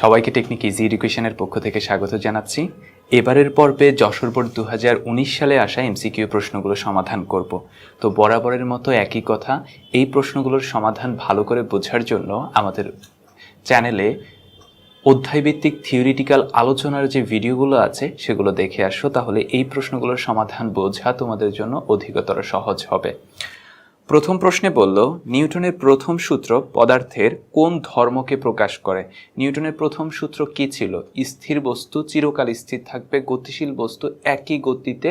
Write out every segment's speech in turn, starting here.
সবাইকে technique easy এডুকেশনের পক্ষ থেকে স্বাগত জানাচ্ছি। এবারের পর্বে যশোর বোর্ড দু হাজার উনিশ সালে আসা এমসিকিউ প্রশ্নগুলো সমাধান করব। তো বরাবরের মতো একই কথা, এই প্রশ্নগুলোর সমাধান ভালো করে বোঝার জন্য আমাদের চ্যানেলে অধ্যায়ভিত্তিক থিওরিটিক্যাল আলোচনার যে ভিডিওগুলো আছে, সেগুলো দেখে আসো, তাহলে এই প্রশ্নগুলোর সমাধান বোঝা তোমাদের জন্য অধিকতর সহজ হবে। প্রথম প্রশ্নে বলল, নিউটনের প্রথম সূত্র পদার্থের কোন ধর্মকে প্রকাশ করে? নিউটনের প্রথম সূত্র কি ছিল? স্থির বস্তু চিরকাল স্থির থাকবে, গতিশীল বস্তু একই গতিতে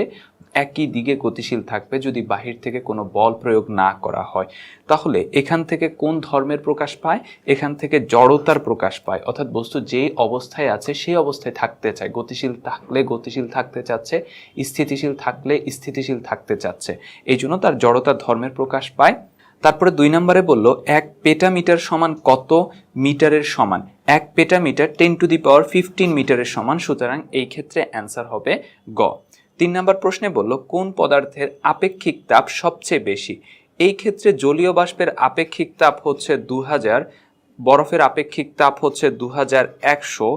একই দিকে গতিশীল থাকবে যদি বাহির থেকে কোনো বল প্রয়োগ না করা হয়। তাহলে এখান থেকে কোন ধর্মের প্রকাশ পায়? এখান থেকে জড়তার প্রকাশ পায়। অর্থাৎ বস্তু যে অবস্থায় আছে, সেই অবস্থায় থাকতে চায়। গতিশীল থাকলে গতিশীল থাকতে চাচ্ছে, স্থিতিশীল থাকলে স্থিতিশীল থাকতে চাচ্ছে। এই জন্য তার জড়তার ধর্মের প্রকাশ পায়। তারপরে দুই নম্বরে বলল, এক পেটামিটার সমান কত মিটারের সমান? এক petametre ten to the power fifteen মিটারের সমান। সুতরাং এই ক্ষেত্রে অ্যান্সার হবে গ। তিন নম্বর প্রশ্নে বলল, কোন পদার্থের আপেক্ষিক তাপ সবচেয়ে বেশি? এই ক্ষেত্রে জলীয় বাষ্পের আপেক্ষিক তাপ হচ্ছে দু হাজার বরফের আপেক্ষিক তাপ হচ্ছে দু হাজার একশো,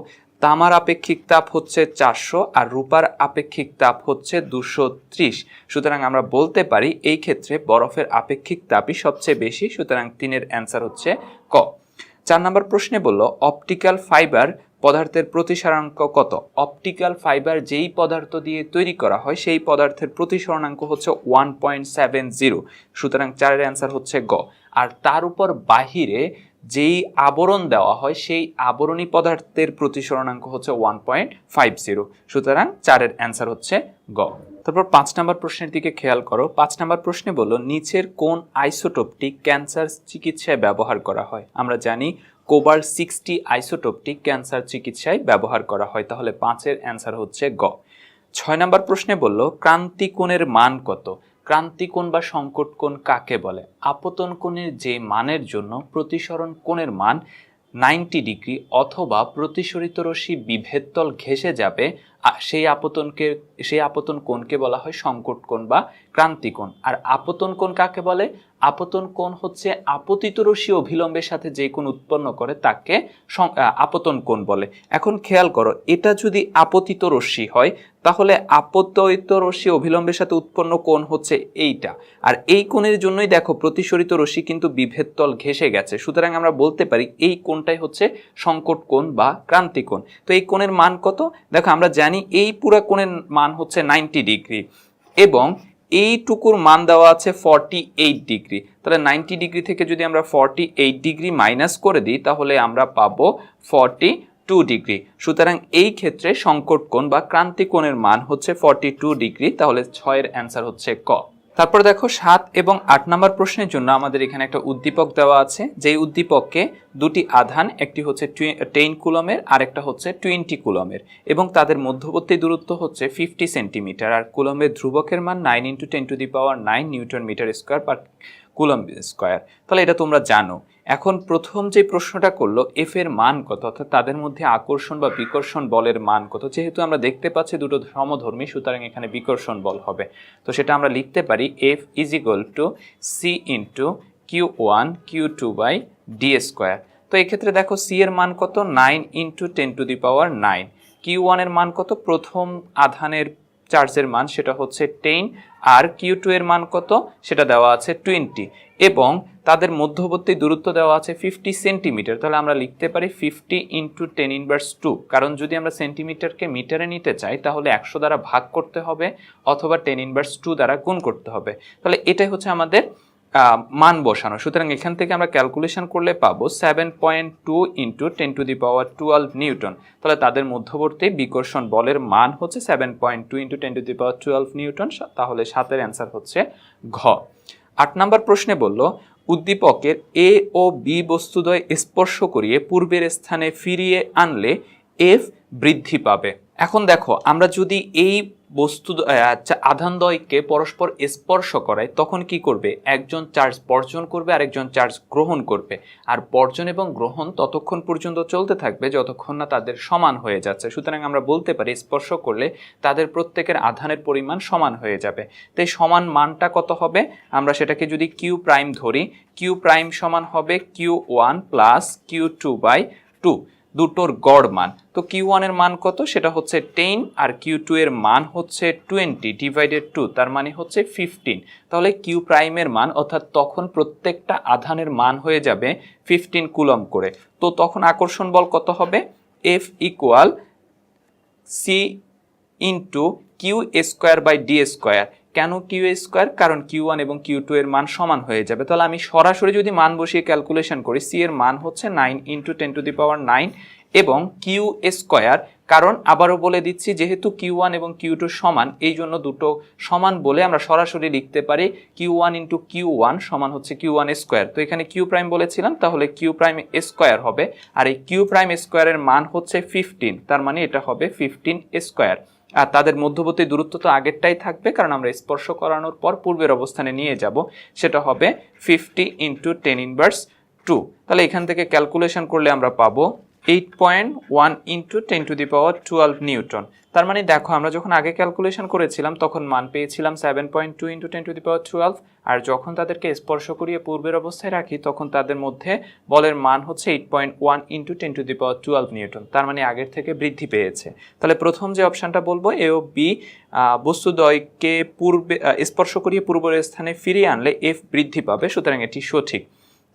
তামার আপেক্ষিক তাপ হচ্ছে চারশো আর রূপার আপেক্ষিক তাপ হচ্ছে দুশো ত্রিশ। সুতরাং আমরা বলতে পারি এই ক্ষেত্রে বরফের আপেক্ষিক তাপই সবচেয়ে বেশি, সুতরাং তিনের অ্যান্সার হচ্ছে ক। চার নম্বর প্রশ্নে বলল, অপটিক্যাল ফাইবার পদার্থের প্রতিসরাঙ্ক কত? অপটিক্যাল ফাইবার যেই পদার্থ দিয়ে তৈরি করা হয়, সেই পদার্থের প্রতিসরণাঙ্ক হচ্ছে ওয়ান পয়েন্ট সেভেন জিরো সুতরাং চারের অ্যান্সার হচ্ছে গ। আর তার উপর বাহিরে যেই আবরণ দেওয়া হয়, সেই আবরণী পদার্থের প্রতিসরণাঙ্ক হচ্ছে ওয়ান পয়েন্ট ফাইভ জিরো সুতরাং চারের অ্যান্সার হচ্ছে গ। তারপর পাঁচ নম্বর প্রশ্নের দিকে খেয়াল করো। পাঁচ নম্বর প্রশ্নে বলল, নিচের কোন আইসোটোপটি ক্যান্সার চিকিৎসায় ব্যবহার করা হয়? আমরা জানি কোবার সিক্সটি আইসোটোপটি ক্যান্সার চিকিৎসায় ব্যবহার করা হয়। তাহলে পাঁচের অ্যান্সার হচ্ছে গ। ছয় নম্বর প্রশ্নে বলল, ক্রান্তিকোণের মান কত? ক্রান্তিকোণ বা সংকট কোণ কাকে বলে? আপতন কোণের যে মানের জন্য প্রতিসরণ কোণের মান নাইনটি ডিগ্রি অথবা প্রতিসরিত রশ্মি বিভেদতল ঘেঁষে যাবে সেই আপতনকে, সেই আপতন কোণকে বলা হয় সংকট কোণ বা ক্রান্তি কোণ। আর আপতন কোণ কাকে বলে? আপতন কোণ হচ্ছে আপতিত রশ্মি অভিলম্বের সাথে যে কোণ উৎপন্ন করে তাকে আপতন কোণ বলে। এখন খেয়াল করো, এটা যদি আপতিত রশ্মি হয়, তাহলে আপতিত রশ্মি অভিলম্বের সাথে উৎপন্ন কোণ হচ্ছে এইটা। আর এই কোণের জন্যই দেখো, প্রতিসরিত রশ্মি কিন্তু বিভেদ তল ঘেঁষে গেছে। সুতরাং আমরা বলতে পারি, এই কোণটাই হচ্ছে সংকট কোণ বা ক্রান্তি কোণ। তো এই কোণের মান কত? দেখো, আমরা জানি এই পুরো কোণের মান হচ্ছে নাইনটি ডিগ্রি এবং এইটুকুর মান দেওয়া আছে ফর্টি এইট ডিগ্রি তাহলে নাইনটি ডিগ্রি থেকে যদি আমরা ফর্টি এইট ডিগ্রি মাইনাস করে দিই, তাহলে আমরা পাবো ফর্টি টু ডিগ্রি সুতরাং এই ক্ষেত্রে সংকট কোণ বা ক্রান্তিকোণের মান হচ্ছে ফর্টি টু ডিগ্রি তাহলে ছয়ের অ্যান্সার হচ্ছে ক। তারপর দেখো সাত এবং আট নম্বর প্রশ্নের জন্য আমাদের এখানে একটা উদ্দীপক দেওয়া আছে। যেই উদ্দীপককে দুটি আধান, একটি হচ্ছে টেন কুলমের আর একটা হচ্ছে টোয়েন্টি কুলমের। এবং তাদের মধ্যবর্তী দূরত্ব হচ্ছে ফিফটি সেন্টিমিটার। আর কুলমের ধ্রুবকের মান nine into ten to the power nine newton metre square per coulomb square. তাহলে এটা তোমরা জানো। এখন প্রথম যে প্রশ্নটা করল এফ এর মান কত? অর্থাৎ তাদের মধ্যে আকর্ষণ বা বিকর্ষণ বলের মান কত? যেহেতু আমরা দেখতে পাচ্ছি দুটো সমধর্মী, সুতরাং এখানে বিকর্ষণ বল হবে। তো সেটা আমরা লিখতে পারি F is equal to C into Q one Q two by D square তো এক্ষেত্রে দেখো সি এর মান কত? Nine into ten to the power nine Q ওয়ানের মান কত? প্রথম আধানের চার্জের মান সেটা হচ্ছে টেন আর কিউ টু এর মান কত? সেটা দেওয়া আছে টোয়েন্টি এবং তাদের মধ্যবর্তী দূরত্ব দেওয়া আছে ফিফটি সেন্টিমিটার তাহলে আমরা লিখতে পারি fifty into ten inverse two কারণ যদি আমরা সেন্টিমিটারকে মিটারে নিতে চাই, তাহলে একশো দ্বারা ভাগ করতে হবে অথবা টেন ইনভার্স টু দ্বারা গুণ করতে হবে। তাহলে এটাই হচ্ছে আমাদের মান বসানো। সুতরাং এখান থেকে আমরা ক্যালকুলেশন করলে পাবো seven point two into ten to the power twelve newton তাহলে তাদের মধ্যবর্তী বিকর্ষণ বলের মান হচ্ছে seven point two into ten to the power twelve newton তাহলে সাতের অ্যান্সার হচ্ছে ঘ। আট নম্বর প্রশ্নে বলল উদ্দীপকের এ ও বি বস্তুদ্বয় স্পর্শ করিয়ে পূর্বের স্থানে ফিরিয়ে আনলে এফ বৃদ্ধি পাবে। এখন দেখো, আমরা যদি এই বস্তু আচ্ছা আধানদ্বয়কে পরস্পর স্পর্শ করায় তখন কি করবে? একজন চার্জ বর্জন করবে আর একজন চার্জ গ্রহণ করবে। আর বর্জন এবং গ্রহণ ততক্ষণ পর্যন্ত চলতে থাকবে যতক্ষণ না তাদের সমান হয়ে যাচ্ছে। সুতরাং আমরা বলতে পারি, স্পর্শ করলে তাদের প্রত্যেকের আধানের পরিমাণ সমান হয়ে যাবে। তাই সমান মানটা কত হবে? আমরা সেটাকে যদি কিউ প্রাইম ধরি কিউ প্রাইম সমান হবে Q one plus Q two by two দুটোর গড় মান। তো কিউ ওয়ানের মান কত? সেটা হচ্ছে টেন আর কিউ টু এর মান হচ্ছে টোয়েন্টি ডিভাইডেড টু তার মানে হচ্ছে ফিফটিন তাহলে কিউ প্রাইমের মান, অর্থাৎ তখন প্রত্যেকটা আধানের মান হয়ে যাবে ফিফটিন কুলম করে। তো তখন আকর্ষণ বল কত হবে? F equal C into Q square by D square কেন কিউ স্কোয়ার? কারণ কিউ ওয়ান এবং কিউ টু এর মান সমান হয়ে যাবে। তাহলে আমি সরাসরি যদি মান বসিয়ে ক্যালকুলেশন করি সি এর মান হচ্ছে nine into ten to the power nine এবং কিউ স্কোয়ার, কারণ আবারও বলে দিচ্ছি যেহেতু কিউ ওয়ান এবং কিউ টু সমান, এই জন্য দুটো সমান বলে আমরা সরাসরি লিখতে পারি Q one into Q one সমান হচ্ছে কিউ ওয়ান স্কোয়ার। তো এখানে কিউ প্রাইম বলেছিলাম, তাহলে কিউ প্রাইম স্কোয়ার হবে। আর এই কিউ প্রাইম স্কোয়ারের মান হচ্ছে ফিফটিন তার মানে এটা হবে ফিফটিন স্কোয়ার। আর তাদের মধ্যবর্তী দূরত্ব তো আগেরটাই থাকবে, কারণ আমরা স্পর্শ করানোর পর পূর্বের অবস্থানে নিয়ে যাব। সেটা হবে fifty into ten inverse two তাহলে এখান থেকে ক্যালকুলেশন করলে আমরা পাবো eight point one into ten to the power twelve newton তার মানে দেখো, আমরা যখন আগে ক্যালকুলেশন করেছিলাম, তখন মান পেয়েছিলাম seven point two into ten to the power twelve আর যখন তাদেরকে স্পর্শ করিয়ে পূর্বের অবস্থায় রাখি, তখন তাদের মধ্যে বলের মান হচ্ছে eight point one into ten to the power twelve newton তার মানে আগের থেকে বৃদ্ধি পেয়েছে। তাহলে প্রথম যে অপশানটা বলব, এ ও বি বস্তুদ্বয়কে পূর্বে স্পর্শ করিয়ে পূর্বের স্থানে ফিরিয়ে আনলে এফ বৃদ্ধি পাবে, সুতরাং এটি সঠিক।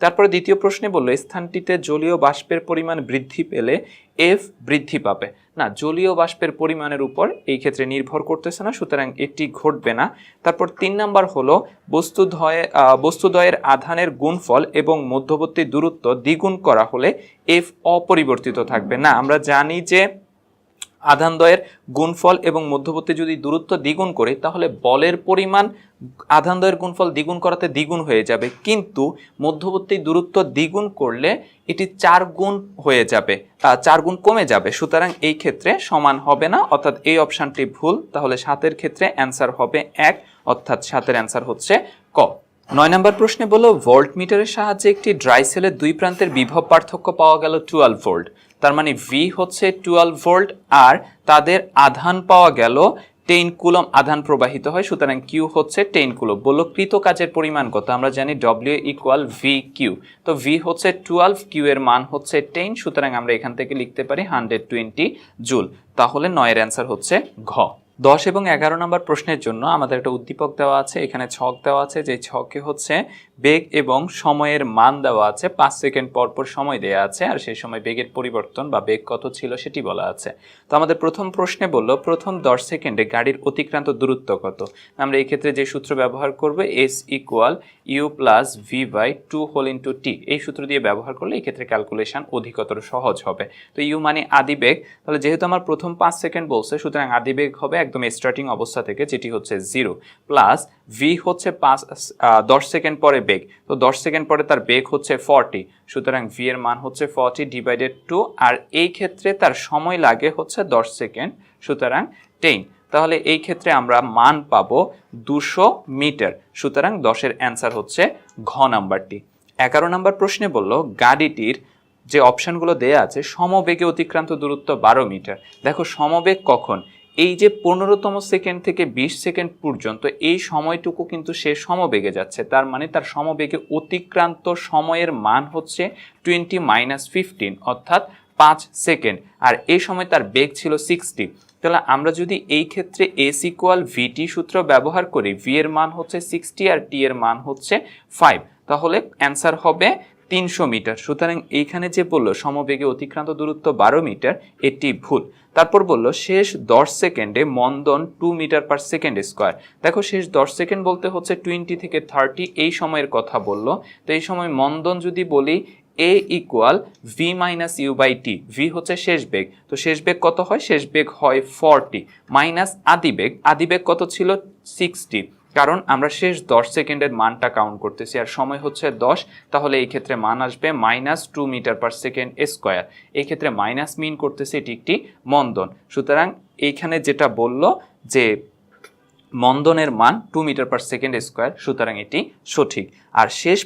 তারপরে দ্বিতীয় প্রশ্নে বলল স্থানটিতে জলীয় বাষ্পের পরিমাণ বৃদ্ধি পেলে এফ বৃদ্ধি পাবে। না জলীয় বাষ্পের পরিমাণের উপর এই ক্ষেত্রে নির্ভর করতেছে না সুতরাং এটি ঘটবে না। তারপর তিন নাম্বার হলো বস্তুদ্বয়ে আহ, বস্তুদ্বয়ের আধানের গুণফল এবং মধ্যবর্তী দূরত্ব দ্বিগুণ করা হলে এফ অপরিবর্তিত থাকবে। না আমরা জানি যে আধানদ্বয়ের গুণফল এবং মধ্যবর্তী যদি দূরত্ব দ্বিগুণ করি, তাহলে বলের পরিমাণ আধানদ্বয়ের গুণফল দ্বিগুণ করাতে দ্বিগুণ হয়ে যাবে। কিন্তু মধ্যবর্তী দূরত্ব দ্বিগুণ করলে এটি চার গুণ হয়ে যাবে চার গুণ কমে যাবে। সুতরাং এই ক্ষেত্রে সমান হবে না, অর্থাৎ এই অপশানটি ভুল। তাহলে সাতের ক্ষেত্রে অ্যান্সার হবে এক, অর্থাৎ সাতের অ্যান্সার হচ্ছে ক। নয় নম্বর প্রশ্নে বলল ভোল্ট মিটারের সাহায্যে একটি ড্রাই সেলের দুই প্রান্তের বিভব পার্থক্য পাওয়া গেল টুয়েলভ ভোল্ট। তার মানে ভি হচ্ছে টুয়েলভ ভোল্ট আর তাদের আধান পাওয়া গেল টেন কুলম আধান প্রবাহিত হয়, সুতরাং কিউ হচ্ছে টেন কুলম। বলল কৃত কাজের পরিমাণ কত? আমরা জানি ডব্লিউ ইকুয়াল ভি কিউ তো ভি হচ্ছে টুয়েলভ কিউ এর মান হচ্ছে টেন সুতরাং আমরা এখান থেকে লিখতে পারি হান্ড্রেড টোয়েন্টি জুল তাহলে নয়ের অ্যান্সার হচ্ছে ঘ। দশ এবং এগারো নম্বর প্রশ্নের জন্য আমাদের একটা উদ্দীপক দেওয়া আছে, এখানে ছক দেওয়া আছে যে ছকে হচ্ছে বেগ এবং সময়ের মান দেওয়া আছে, পাঁচ সেকেন্ড পর পর সময় দেওয়া আছে, আর সেই সময় বেগের পরিবর্তন বা বেগ কত ছিল সেটি বলা আছে। তো আমাদের প্রথম প্রশ্নে বলল, প্রথম দশ সেকেন্ডে গাড়ির অতিক্রান্ত দূরত্ব কত? আমরা এই ক্ষেত্রে যে সূত্র ব্যবহার করব S equal U plus V by two whole into T এই সূত্র দিয়ে ব্যবহার করলে এই ক্ষেত্রে ক্যালকুলেশন অধিকতর সহজ হবে। তো ইউ মানে আদি বেগ, তাহলে যেহেতু আমার প্রথম পাঁচ সেকেন্ড বলছে, সুতরাং আদি বেগ হবে একদম স্টার্টিং অবস্থা থেকে যেটি হচ্ছে জিরো প্লাস ভি হচ্ছে পাঁচ দশ সেকেন্ড পরে বেগ। তো দশ সেকেন্ড পরে তার বেগ হচ্ছে ফর্টি সুতরাং ভি এর মান হচ্ছে ফর্টি ডিভাইডেড টু আর এই ক্ষেত্রে তার সময় লাগে হচ্ছে দশ সেকেন্ড সুতরাং টেন তাহলে এই ক্ষেত্রে আমরা মান পাবো দুশো মিটার, সুতরাং দশের অ্যান্সার হচ্ছে ঘ নাম্বারটি। এগারো নম্বর প্রশ্নে বলল, গাড়িটির যে অপশনগুলো দেয়া আছে, সমবেগে অতিক্রান্ত দূরত্ব বারো মিটার। দেখো, সমবেগ কখন? এই যে পনেরোতম সেকেন্ড থেকে বিশ সেকেন্ড পর্যন্ত এই সময়টুকু কিন্তু সে সমবেগে যাচ্ছে। তার মানে তার সমবেগে অতিক্রান্ত সময়ের মান হচ্ছে টোয়েন্টি মাইনাস ফিফটিন অর্থাৎ পাঁচ সেকেন্ড আর এই সময় তার বেগ ছিল সিক্সটি তাহলে আমরা যদি এই ক্ষেত্রে এস ইকুয়াল ভিটি সূত্র ব্যবহার করি ভি এর মান হচ্ছে সিক্সটি আর টি এর মান হচ্ছে ফাইভ তাহলে অ্যান্সার হবে তিনশো মিটার। সুতরাং এইখানে যে বলল, সমবেগে অতিক্রান্ত দূরত্ব বারো মিটার, এটি ভুল। তারপর বলল, শেষ দশ সেকেন্ডে মন্দন two metre per second square. দেখো, শেষ দশ সেকেন্ড বলতে হচ্ছে টোয়েন্টি থেকে থার্টি, এই সময়ের কথা বলল। তো এই সময় মন্দন যদি বলি, A equal V minus U by T, V হচ্ছে শেষ বেগ। তো শেষ বেগ কত হয়? শেষ বেগ হয় ফর্টি, মাইনাস আদি বেগ। আদি বেগ কত ছিল? সিক্সটি। কারণ আমরা শেষ দশ সেকেন্ডের মানটা কাউন্ট করতেছি, আর সময় হচ্ছে দশ, তাহলে এই ক্ষেত্রে মান আসবে minus two metre per second square এই ক্ষেত্রে মাইনাস মিন করতেছে এটি একটি মন্দন। সুতরাং এইখানে যেটা বলল যে মন্দনের মান two metre per second square সুতরাং এটি সঠিক। আর শেষ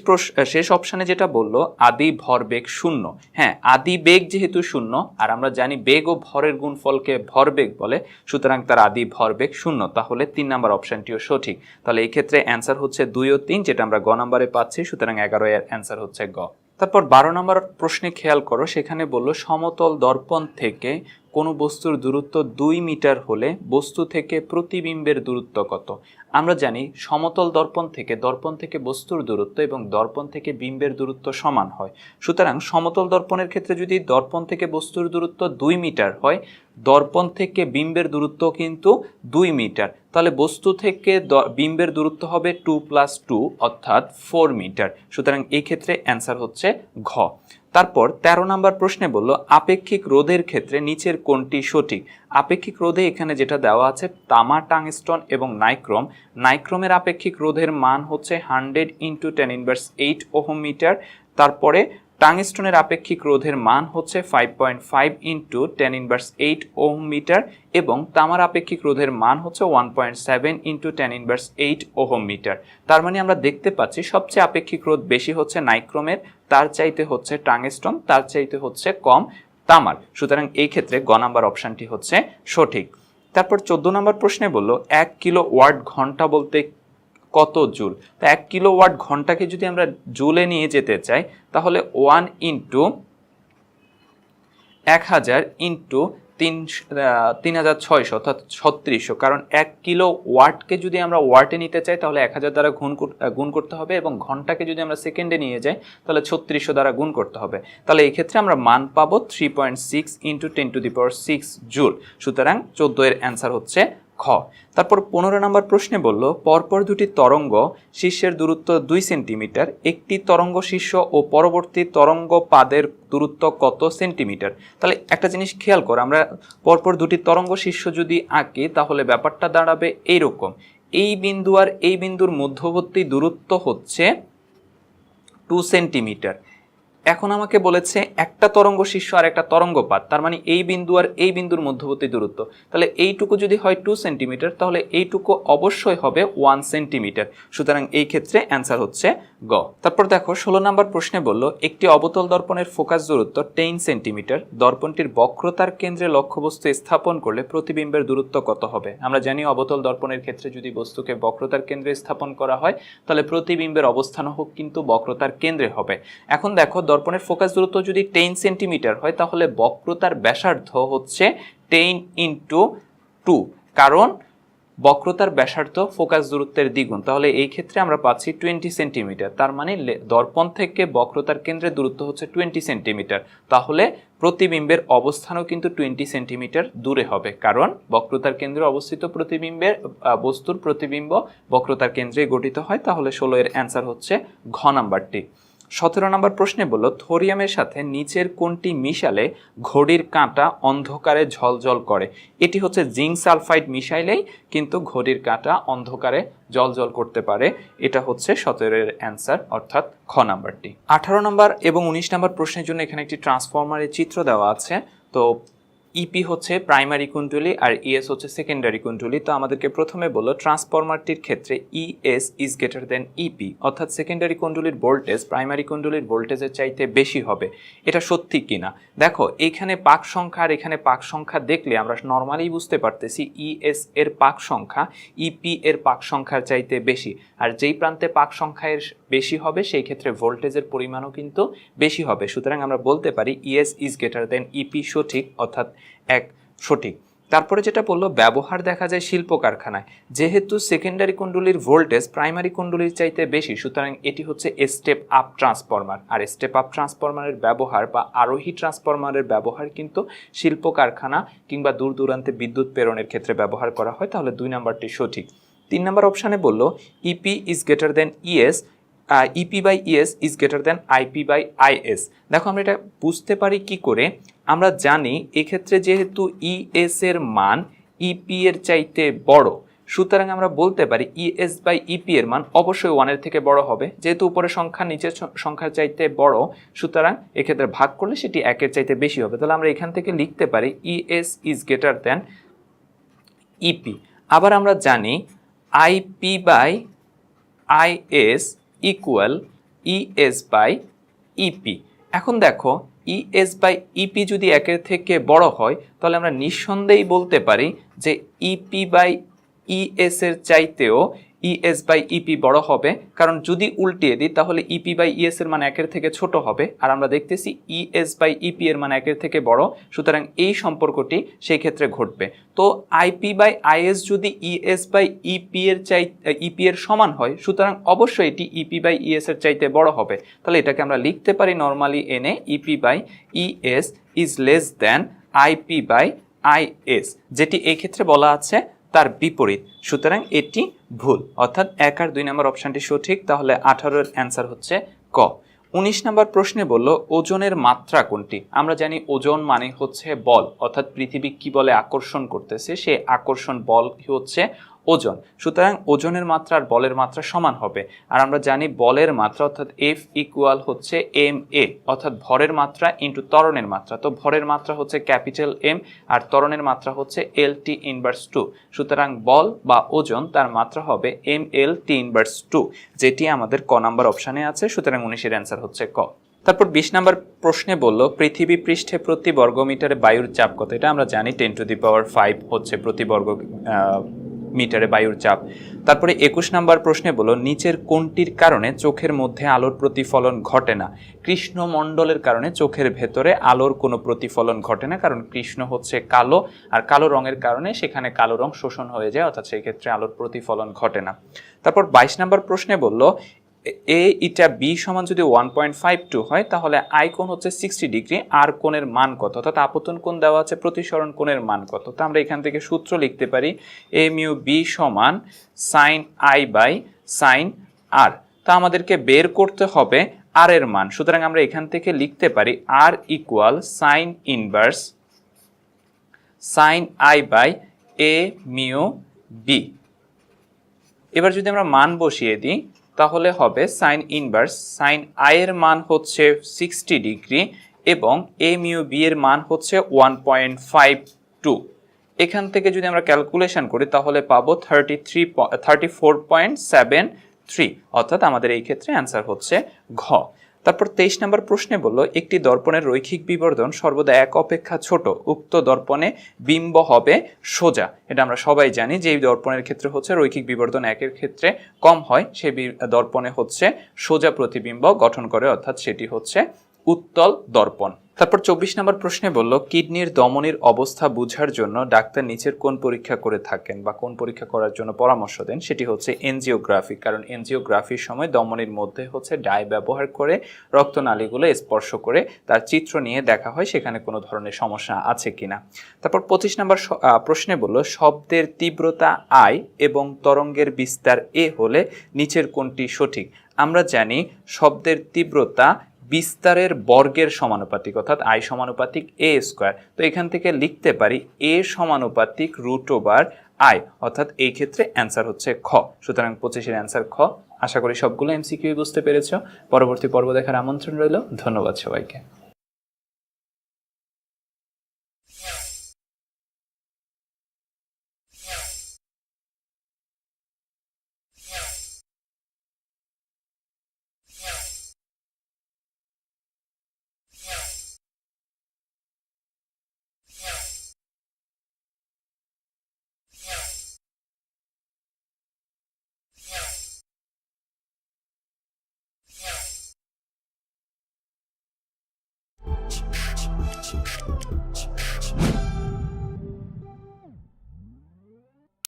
শেষ অপশানে যেটা বলল, আদি ভরবেগ শূন্য। হ্যাঁ আদি বেগ যেহেতু শূন্য, আর আমরা জানি বেগ ও ভরের গুণফলকে ভরবেগ বলে, সুতরাং তার আদি ভরবেগ শূন্য। তাহলে তিন নাম্বার অপশানটিও সঠিক। তাহলে এই ক্ষেত্রে অ্যান্সার হচ্ছে দুই ও তিন, যেটা আমরা গ নাম্বারে পাচ্ছি, সুতরাং এগারো এর অ্যান্সার হচ্ছে গ। তারপর বারো নম্বর প্রশ্নে খেয়াল করো, সেখানে বলল সমতল দর্পণ থেকে কোনো বস্তুর দূরত্ব দুই মিটার হলে বস্তু থেকে প্রতিবিম্বের দূরত্ব কত? আমরা জানি সমতল দর্পণ থেকে দর্পণ থেকে বস্তুর দূরত্ব এবং দর্পণ থেকে বিম্বের দূরত্ব সমান হয়। সুতরাং সমতল দর্পণের ক্ষেত্রে যদি দর্পণ থেকে বস্তুর দূরত্ব দুই মিটার হয়, দর্পণ থেকে বিম্বের দূরত্ব কিন্তু দুই মিটার। তাহলে বস্তু থেকে বিম্বের দূরত্ব হবে টু প্লাস টু, অর্থাৎ ফোর মিটার। সুতরাং এই ক্ষেত্রে অ্যান্সার হচ্ছে ঘ। তারপর ১৩ নম্বর প্রশ্নে বলল, আপেক্ষিক রোধের ক্ষেত্রে নিচের কোনটি সঠিক। আপেক্ষিক রোধে এখানে যেটা দেওয়া আছে, তামা, টাংস্টন এবং নাইক্রোম। নাইক্রোমের আপেক্ষিক রোধের মান হচ্ছে hundred into ten inverse eight ohm metre. তারপরে টাংস্টনের আপেক্ষিক রোধের মান হচ্ছে five point five into ten inverse eight ohm metre এবং তামার আপেক্ষিক রোধের মান হচ্ছে one point seven into ten inverse eight ohm metre তার মানে আমরা দেখতে পাচ্ছি সবচেয়ে আপেক্ষিক রোধ বেশি হচ্ছে নাইক্রোমের, তার চাইতে হচ্ছে টাংস্টন তার চাইতে হচ্ছে কম তামার। সুতরাং এই ক্ষেত্রে গ নাম্বার অপশানটি হচ্ছে সঠিক। তারপর চোদ্দ নম্বর প্রশ্নে বলল, এক কিলো ওয়াট ঘণ্টা বলতে কত জুল? তা এক কিলো ওয়াট ঘন্টাকে যদি আমরা জুলে নিয়ে যেতে চাই, তাহলে ওয়ান ইন্টু এক হাজার ইন্টু তিন তিন হাজার ছয়শো, অর্থাৎ ছত্রিশশো কারণ এক কিলো ওয়াটকে যদি আমরা ওয়াটে নিতে চাই, তাহলে এক হাজার দ্বারা গুণ গুণ করতে হবে এবং ঘন্টাকে যদি আমরা সেকেন্ডে নিয়ে যাই, তাহলে ছত্রিশশো দ্বারা গুণ করতে হবে। তাহলে এই ক্ষেত্রে আমরা মান পাবো three point six into ten to the power six joule. সুতরাং চোদ্দ এর অ্যান্সার হচ্ছে খ। তারপর পনেরো নম্বর প্রশ্নে বলল, পরপর দুটি তরঙ্গ শীর্ষের দূরত্ব দুই সেন্টিমিটার, একটি তরঙ্গ শীর্ষ ও পরবর্তী তরঙ্গ পাদের দূরত্ব কত সেন্টিমিটার? তাহলে একটা জিনিস খেয়াল কর, আমরা পরপর দুটি তরঙ্গ শীর্ষ যদি আঁকি, তাহলে ব্যাপারটা দাঁড়াবে এইরকম। এই বিন্দু আর এই বিন্দুর মধ্যবর্তী দূরত্ব হচ্ছে টু সেন্টিমিটার এখন আমাকে বলেছে একটা তরঙ্গ শীর্ষ আর একটা তরঙ্গপাত, তার মানে এই বিন্দু আর এই বিন্দুর মধ্যবর্তী দূরত্ব। তাহলে এইটুকু যদি হয় টু সেন্টিমিটার তাহলে এইটুকু অবশ্যই হবে ওয়ান সেন্টিমিটার সুতরাং এই ক্ষেত্রে অ্যান্সার হচ্ছে গ। তারপর দেখো, ষোলো নম্বর প্রশ্নে বলল, একটি অবতল দর্পণের ফোকাস দূরত্ব টেন সেন্টিমিটার, দর্পণটির বক্রতার কেন্দ্রে লক্ষ্যবস্তু স্থাপন করলে প্রতিবিম্বের দূরত্ব কত হবে? আমরা জানি অবতল দর্পণের ক্ষেত্রে যদি বস্তুকে বক্রতার কেন্দ্রে স্থাপন করা হয়, তাহলে প্রতিবিম্বের অবস্থান হোক, কিন্তু বক্রতার কেন্দ্রে হবে। এখন দেখো, দর্পণের ফোকাস দূরত্ব যদি টেন সেন্টিমিটার হয়, তাহলে বক্রতার ব্যাসার্ধ হচ্ছে টেন ইন্টু টু। কারণ বক্রতার ব্যাসার্ধ ফোকাস দূরত্বের দ্বিগুণ। তাহলে এই ক্ষেত্রে আমরা পাচ্ছি টোয়েন্টি সেন্টিমিটার। তার মানে দর্পণ থেকে বক্রতার কেন্দ্রের দূরত্ব হচ্ছে টোয়েন্টি সেন্টিমিটার। তাহলে প্রতিবিম্বের অবস্থানও কিন্তু টোয়েন্টি সেন্টিমিটার দূরে হবে। কারণ বক্রতার কেন্দ্রে অবস্থিত প্রতিবিম্বের বস্তুর প্রতিবিম্ব বক্রতার কেন্দ্রে গঠিত হয়। তাহলে ষোলো এর অ্যান্সার হচ্ছে ঘ নাম্বারটি সতেরো নম্বর প্রশ্নে বলল, থোরিয়ামের সাথে নিচের কোনটি মিশালে ঘড়ির কাঁটা অন্ধকারে ঝলঝল করে? এটি হচ্ছে জিঙ্ক সালফাইড মিশাইলেই কিন্তু ঘড়ির কাঁটা অন্ধকারে জলজল করতে পারে। এটা হচ্ছে সতেরোর অ্যান্সার, অর্থাৎ খ নাম্বারটি। আঠারো নম্বর এবং উনিশ নম্বর প্রশ্নের জন্য এখানে একটি ট্রান্সফরমারের চিত্র দেওয়া আছে। তো ইপি হচ্ছে প্রাইমারি কুণ্ডলী আর ইএস হচ্ছে সেকেন্ডারি কুণ্ডলী। তো আমাদেরকে প্রথমে বলল ট্রান্সফরমারটির ক্ষেত্রে ES is greater than EP অর্থাৎ সেকেন্ডারি কুণ্ডলীর ভোল্টেজ প্রাইমারি কুণ্ডলির ভোল্টেজের চাইতে বেশি হবে। এটা সত্যি কিনা দেখো, এখানে পাক সংখ্যা আর এখানে পাক সংখ্যা দেখলে আমরা নর্মালি বুঝতে পারতেছি ইএস এর পাক সংখ্যা ইপি এর পাক সংখ্যার চাইতে বেশি। আর যেই প্রান্তে পাক সংখ্যা এর বেশি হবে, সেই ক্ষেত্রে ভোল্টেজের পরিমাণও কিন্তু বেশি হবে। সুতরাং আমরা বলতে পারি ES is greater than EP সঠিক, অর্থাৎ এক সঠিক। তারপরে যেটা বলল, ব্যবহার দেখা যায় শিল্প কারখানায়। যেহেতু সেকেন্ডারি কুণ্ডলীর ভোল্টেজ প্রাইমারি কুণ্ডলীর চাইতে বেশি, সুতরাং এটি হচ্ছে স্টেপ আপ ট্রান্সফরমার আর স্টেপ আপ ট্রান্সফরমারের ব্যবহার বা আরোহী ট্রান্সফরমারের ব্যবহার কিন্তু শিল্প কারখানা কিংবা দূর দূরান্তে বিদ্যুৎ প্রেরণের ক্ষেত্রে ব্যবহার করা হয়। তাহলে দুই নাম্বারটি সঠিক। তিন নম্বর অপশানে বলল EP is greater than ES EP by ES is greater than IP by IS দেখো আমরা এটা বুঝতে পারি কি করে? আমরা জানি এক্ষেত্রে যেহেতু ইএস এর মান ইপি এর চাইতে বড়, সুতরাং আমরা বলতে পারি ইএস বাই ইপি এর মান অবশ্যই ওয়ানের থেকে বড় হবে। যেহেতু উপরের সংখ্যা নিচের সংখ্যার চাইতে বড়, সুতরাং এক্ষেত্রে ভাগ করলে সেটি একের চাইতে বেশি হবে। তাহলে আমরা এখান থেকে লিখতে পারি ES is greater than EP আবার আমরা জানি IP by IS equal ES by EP এখন দেখো ইএস বাই ইপি যদি একের থেকে বড় হয়, তাহলে আমরা নিঃসন্দেহেই বলতে পারি যে ইপি বাই ইএস এর চাইতেও ইএস বাই ইপি বড় হবে। কারণ যদি উল্টিয়ে দিই, তাহলে ইপি বাই ইএস এর মান একের থেকে ছোট হবে। আর আমরা দেখতেছি ইএস বাই ইপি এর মান একের থেকে বড়। সুতরাং এই সম্পর্কটি সেই ক্ষেত্রে ঘটবে। তো আইপি বাই আইএস যদি ইএস বাই ইপি এর চাই ইপি এর সমান হয়, সুতরাং অবশ্যই এটি ইপি বাই ইএস এর চাইতে বড় হবে। তাহলে এটাকে আমরা লিখতে পারি নর্মালি এনে EP by ES is less than IP by IS যেটি এই ক্ষেত্রে বলা আছে তার বিপরীত। সুতরাং এটি ভুল। অর্থাৎ এক আর দুই নম্বর অপশানটি সঠিক, তাহলে আঠারোর অ্যান্সার হচ্ছে ক। উনিশ নম্বর প্রশ্নে বলল, ওজনের মাত্রা কোনটি? আমরা জানি ওজন মানে হচ্ছে বল। অর্থাৎ পৃথিবী কি বলে আকর্ষণ করতেছে, সে আকর্ষণ বল হচ্ছে ওজন। সুতরাং ওজনের মাত্রা আর বলের মাত্রা সমান হবে। আর আমরা জানি বলের মাত্রা অর্থাৎ এফ ইকুয়াল হচ্ছে এম এ অর্থাৎ ভরের মাত্রা ইন্টু ত্বরণের মাত্রা। তো ভরের মাত্রা হচ্ছে ক্যাপিটাল এম আর ত্বরণের মাত্রা হচ্ছে এল টি ইনভার্স টু সুতরাং বল বা ওজন তার মাত্রা হবে M L T inverse two যেটি আমাদের ক নাম্বার অপশানে আছে। সুতরাং উনিশের অ্যান্সার হচ্ছে ক। তারপর বিশ নাম্বার প্রশ্নে বলল, পৃথিবী পৃষ্ঠে প্রতি বর্গমিটারে বায়ুর চাপ কত? এটা আমরা জানি ten to the power five হচ্ছে প্রতি বর্গ মিটারে বায়ুর চাপ। তারপরে একুশ নাম্বার প্রশ্নে বলো নিচের কোনটির কারণে চোখের মধ্যে আলোর প্রতিফলন ঘটে না? কৃষ্ণমণ্ডলের কারণে চোখের ভেতরে আলোর কোনো প্রতিফলন ঘটে না, কারণ কৃষ্ণ হচ্ছে কালো, আর কালো রঙের কারণে সেখানে কালো রং শোষণ হয়ে যায়, অর্থাৎ সেই ক্ষেত্রে আলোর প্রতিফলন ঘটে না। তারপর বাইশ নাম্বার প্রশ্নে বলল এ ইটা বি সমান যদি ওয়ান পয়েন্ট ফাইভ টু হয়, তাহলে আই কোণ হচ্ছে সিক্সটি ডিগ্রি আর কোণের মান কত? অর্থাৎ আপতন কোণ দেওয়া আছে, প্রতিসরণ কোণের মান কত? তো আমরা এখান থেকে সূত্র লিখতে পারি এম ইউ বি সমান sine I by sine R তা আমাদেরকে বের করতে হবে আর এর মান। সুতরাং আমরা এখান থেকে লিখতে পারি R equal sine inverse sine I by A mu B এবার যদি আমরা মান বসিয়ে দিই তাহলে হবে সাইন ইনভার্স সাইন আই এর মান হচ্ছে সিক্সটি ডিগ্রি এবং এম ইউ বি এর মান হচ্ছে ওয়ান পয়েন্ট ফাইভ টু এখান থেকে যদি আমরা ক্যালকুলেশন করি, তাহলে পাবো thirty three thirty four point seven three অর্থাৎ আমাদের এই ক্ষেত্রে অ্যান্সার হচ্ছে ঘ। তারপর তেইশ নম্বর প্রশ্নে বলল, একটি দর্পণের রৈখিক বিবর্ধন সর্বদা এক অপেক্ষা ছোট। উক্ত দর্পণে বিম্ব হবে সোজা। এটা আমরা সবাই জানি যে এই দর্পণের ক্ষেত্রে হচ্ছে রৈখিক বিবর্ধন একের ক্ষেত্রে কম হয়। সে দর্পণে হচ্ছে সোজা প্রতিবিম্ব গঠন করে, অর্থাৎ সেটি হচ্ছে উত্তল দর্পণ। তারপর চব্বিশ নম্বর প্রশ্নে বলল, কিডনির দমনির অবস্থা বুঝার জন্য ডাক্তার নিচের কোন পরীক্ষা করে থাকেন বা কোন পরীক্ষা করার জন্য পরামর্শ দেন? সেটি হচ্ছে এনজিওগ্রাফি, কারণ এনজিওগ্রাফির সময় দমনির মধ্যে হচ্ছে ডাই ব্যবহার করে রক্তনালীগুলো স্পর্শ করে তার চিত্র নিয়ে দেখা হয়, সেখানে কোনো ধরনের সমস্যা আছে কিনা। তারপর পঁচিশ নম্বর প্রশ্নে বলল, শব্দের তীব্রতা আই এবং তরঙ্গের বিস্তার এ হলে নিচের কোনটি সঠিক? আমরা জানি শব্দের তীব্রতা বিস্তারের বর্গের সমানুপাতিক, অর্থাৎ আই সমানুপাতিক এ স্কোয়ার তো এখান থেকে লিখতে পারি এ সমানুপাতিক রুট ওভার আই অর্থাৎ এই ক্ষেত্রে অ্যান্সার হচ্ছে খ। সুতরাং পঁচিশের অ্যান্সার খ। আশা করি সবগুলো এমসিকিউ বুঝতে পেরেছ। পরবর্তী পর্ব দেখার আমন্ত্রণ রইল। ধন্যবাদ সবাইকে।